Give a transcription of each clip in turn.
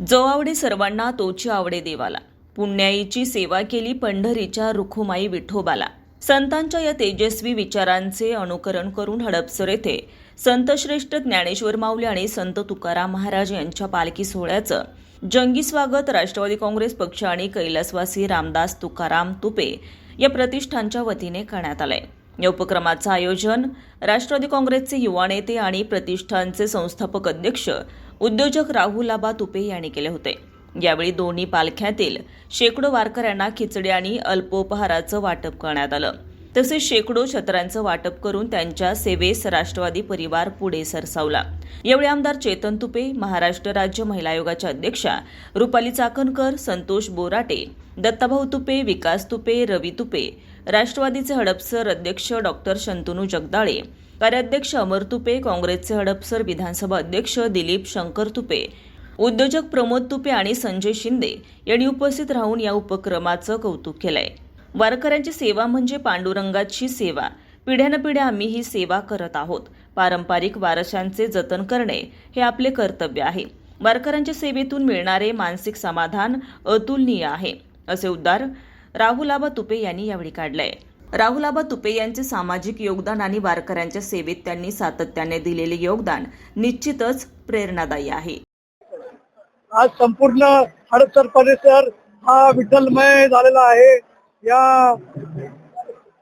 जो आवडे सर्वांना तोची आवडे देवाला. पुण्याईची सेवा केली पंढरीच्या रुखुमाई विठोबाला. संतांच्या या तेजस्वी विचारांचे अनुकरण करून हडपसर येथे संतश्रेष्ठ ज्ञानेश्वर माऊली आणि संत तुकाराम महाराज यांच्या पालखी सोहळ्याचं जंगी स्वागत राष्ट्रवादी काँग्रेस पक्ष आणि कैलासवासी रामदास तुकाराम तुपे या प्रतिष्ठानच्या वतीने करण्यात आलंय. या उपक्रमाचं आयोजन राष्ट्रवादी काँग्रेसचे युवा नेते आणि प्रतिष्ठानचे संस्थापक अध्यक्ष उद्योजक राहुलाबा तुपे यांनी केले होते. यावेळी दोन्ही पालख्यातील शेकडो वारकऱ्यांना खिचडी आणि अल्पोपहाराचं वाटप करण्यात आलं. तसेच शेकडो छत्रांचं वाटप करून त्यांच्या सेवेस राष्ट्रवादी परिवार पुढे सरसावला. यावेळी आमदार चेतन तुपे महाराष्ट्र राज्य महिला आयोगाच्या अध्यक्षा रुपाली चाकणकर संतोष बोराटे दत्ताभाऊ तुपे विकास तुपे रवी तुपे. राष्ट्रवादीचे हडपसर अध्यक्ष डॉक्टर शंतनू जगदाळे. कार्याध्यक्ष अमर तुपे काँग्रेसचे हडपसर विधानसभा अध्यक्ष दिलीप शंकर तुपे. उद्योजक प्रमोद तुपे आणि संजय शिंदे यांनी उपस्थित राहून या उपक्रमाचं कौतुक केलंय. वारकऱ्यांची सेवा म्हणजे पांडुरंगाची सेवा. पिढ्यानपिढ्या आम्ही ही सेवा करत आहोत. पारंपरिक वारशांचे जतन करणे हे आपले कर्तव्य आहे. वारकऱ्यांच्या सेवेतून मिळणारे मानसिक समाधान अतुलनीय आहे. असे उद्गार राहुलाबा तुपे यांनी यावेळी काढलंय राहुलाबा तुपे यांचे सामाजिक योगदान आणि वारकऱ्यांच्या सेवेत त्यांनी सातत्याने दिलेले योगदान निश्चितच प्रेरणादायी आहे. आज संपूर्ण हडपसर परिसर हा विठ्ठलमय झालेला आहे. या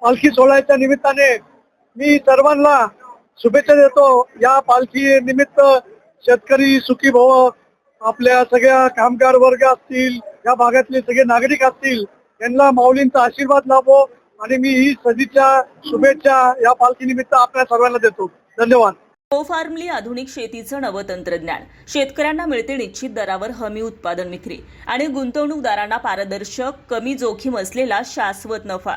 पालखी सोहळ्याच्या निमित्ताने मी सर्वांना शुभेच्छा देतो. या पालखी निमित्त शेतकरी सुखी भव आपल्या सगळ्या कामगार वर्ग असतील या भागातले सगळे नागरिक असतील त्यांना माऊलींचा आशीर्वाद लाभो आणि मी ही सजीच्या शुभेच्छा या पालखीनिमित्त आपल्या सर्वांना देतो. धन्यवाद. कोफार्मली आधुनिक शेतीचं नवं तंत्रज्ञान. शेतकऱ्यांना मिळते निश्चित दरावर हमी उत्पादन विक्री आणि गुंतवणूकदारांना पारदर्शक कमी जोखीम असलेला शाश्वत नफा.